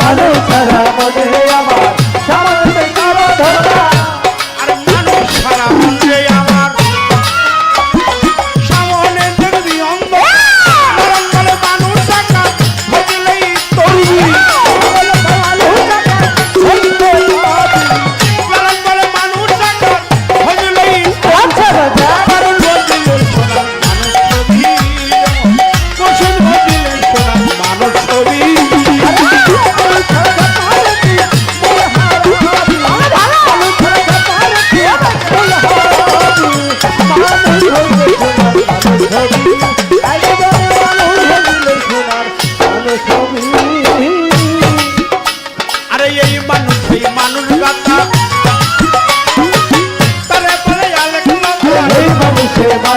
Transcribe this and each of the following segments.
ভালো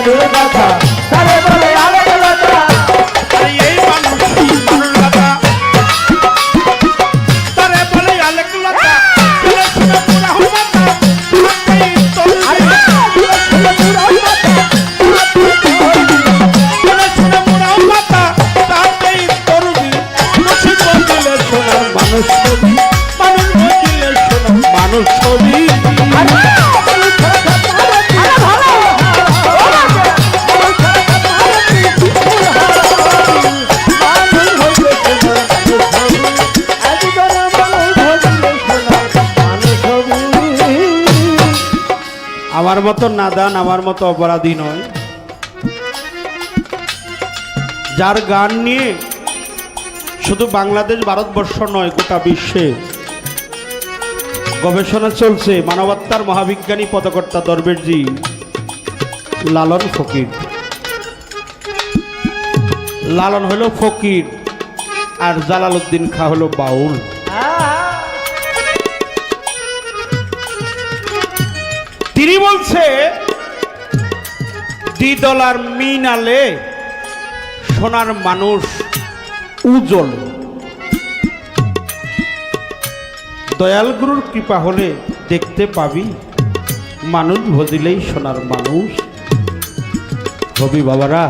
Goodbye. আমার মতো নাদান, আমার মতো অপরাধী নয়। যার গান নিয়ে শুধু বাংলাদেশ, ভারতবর্ষ নয়, গোটা বিশ্বে গবেষণা চলছে, মানবাত্মার মহাবিজ্ঞানী পদকর্তা দরবেশজি লালন ফকির। লালন হলো ফকির, আর জালালউদ্দিন খা হলো বাউল। তিনি বলছে দ্বিদলার মিনালে সোনার মানুষ উজ্জ্বল। দয়াল গুরুর কৃপা হলে দেখতে পাবি, মানুষ ভজিলেই সোনার মানুষ। হবি বাবারা,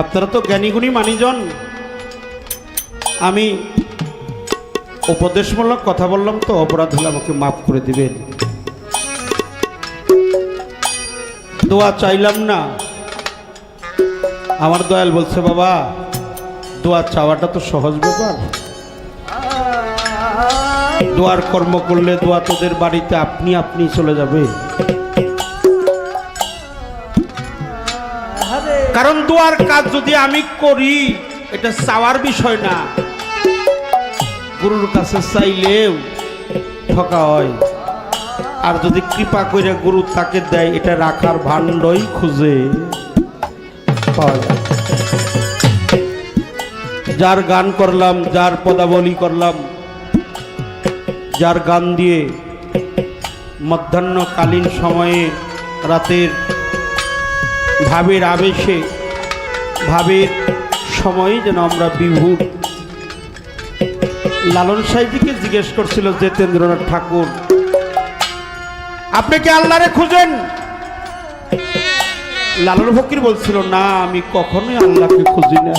আপনারা তো জ্ঞানীগুণী মানিজন। আমি উপদেশমূলক কথা বললাম তো, অপরাধ হলে আমাকে মাফ করে দিবেন। দোয়া চাইলাম না। আমার দয়াল বলছে, বাবা, দোয়া চাওয়াটা তো সহজ ব্যাপার। দোয়ার কর্ম করলে দোয়া তোদের বাড়িতে আপনি আপনি চলে যাবে। কারণ দোয়ার কাজ যদি আমি করি, এটা চাওয়ার বিষয় না। গুরুর কাছে চাইলেও ঠকা হয়। আর যদি কৃপা করে গুরু তাকে দেয়, এটা রাখার ভাণ্ডই খুঁজে যার গান করলাম, যার পদাবলী করলাম, যার গান দিয়ে মধ্যাহ্নকালীন সময়ে রাতের ভাবের আবেশে, ভাবের সময়ে যেন আমরা বিভূর লালন সাহেবকে জিজ্ঞেস করছিল জিতেন্দ্রনাথ ঠাকুর আপনি কি আল্লাহরে খুঁজেন? লালন ফকির বলছিল, না, আমি কখনোই আল্লাহকে খুঁজি না।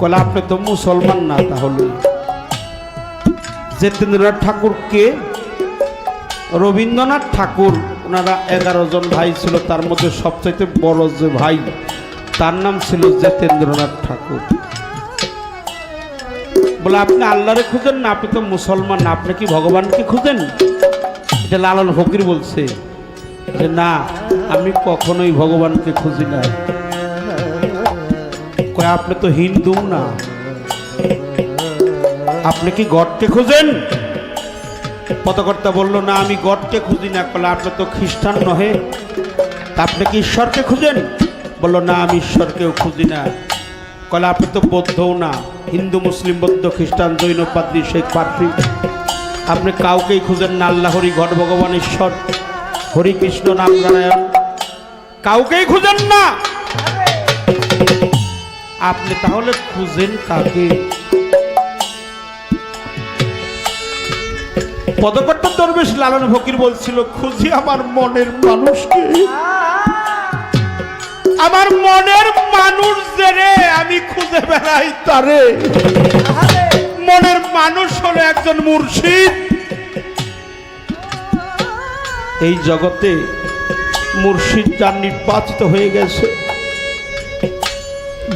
কলে আপনি তো মুসলমান না তাহলে? জিতেন্দ্রনাথ ঠাকুরকে রবীন্দ্রনাথ ঠাকুর। ওনারা এগারো জন ভাই ছিল, তার মধ্যে সবচাইতে বড় যে ভাই, তার নাম ছিল জিতেন্দ্রনাথ ঠাকুর। বলে, আপনি আল্লাহরে খুঁজেন না? আপনি তো মুসলমান আপনি কি ভগবানকে খুঁজেন? এটা লালন ফকির বলছে যে না, আমি কখনোই ভগবানকে খুঁজি না। কয়, আপনি তো হিন্দু না। আপনি কি গডকে খুঁজেন? পদকর্তা বলল, না, আমি গডকে খুঁজি না। কলে আপনি তো খ্রিস্টান নহে। আপনি কি ঈশ্বরকে খুঁজেন? বলল, না, আমি ঈশ্বরকেও খুঁজি না। কলে আপনি তো বৌদ্ধও না। হিন্দু, মুসলিম, বৌদ্ধ, খ্রিস্টান, জৈন, পাদ্রী, শেখ পার্সি আপনি কাউকেই খুঁজেন না, আল্লাহ হরি ঘট ভগবান ঈশ্বর, হরি কৃষ্ণ, নাম নারায়ণ। কাউকেই খুঁজেন না। আপনি তাহলে খুঁজেন কাকে? পদকর্তা দরবেশ লালন ফকির বলছিল, খুঁজি আমার মনের মানুষকে। আমার মনের মানুষ রে, আমি খুঁজে বেড়াই তারে। মনের মানুষ হলো একজন মুর্শিদ। এই জগতে মুর্শিদ যার নির্বাচিত হয়ে গেছে।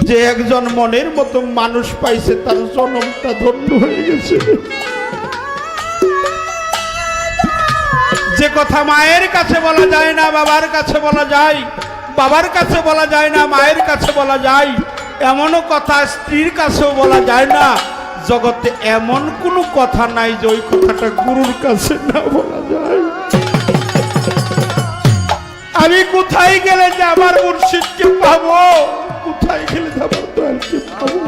যে একজন মনের মতো মানুষ পাইছে, তার জন্মটা ধন্য হয়ে গেছে। যে কথা মায়ের কাছে বলা যায় না, বাবার কাছে বলা যায়, বাবার কাছে বলা যায় না, মায়ের কাছে বলা যায়, এমনও কথা স্ত্রীর কাছেও বলা যায় না। জগতে এমন কোনো কথা নাই যে ওই কথাটা গুরুর কাছে না বলা যায়। আমি কোথায় গেলে যে আমার মুর্শিদকে পাবো? কোথায় গেলে যে আমার দয়ালকে পাবো?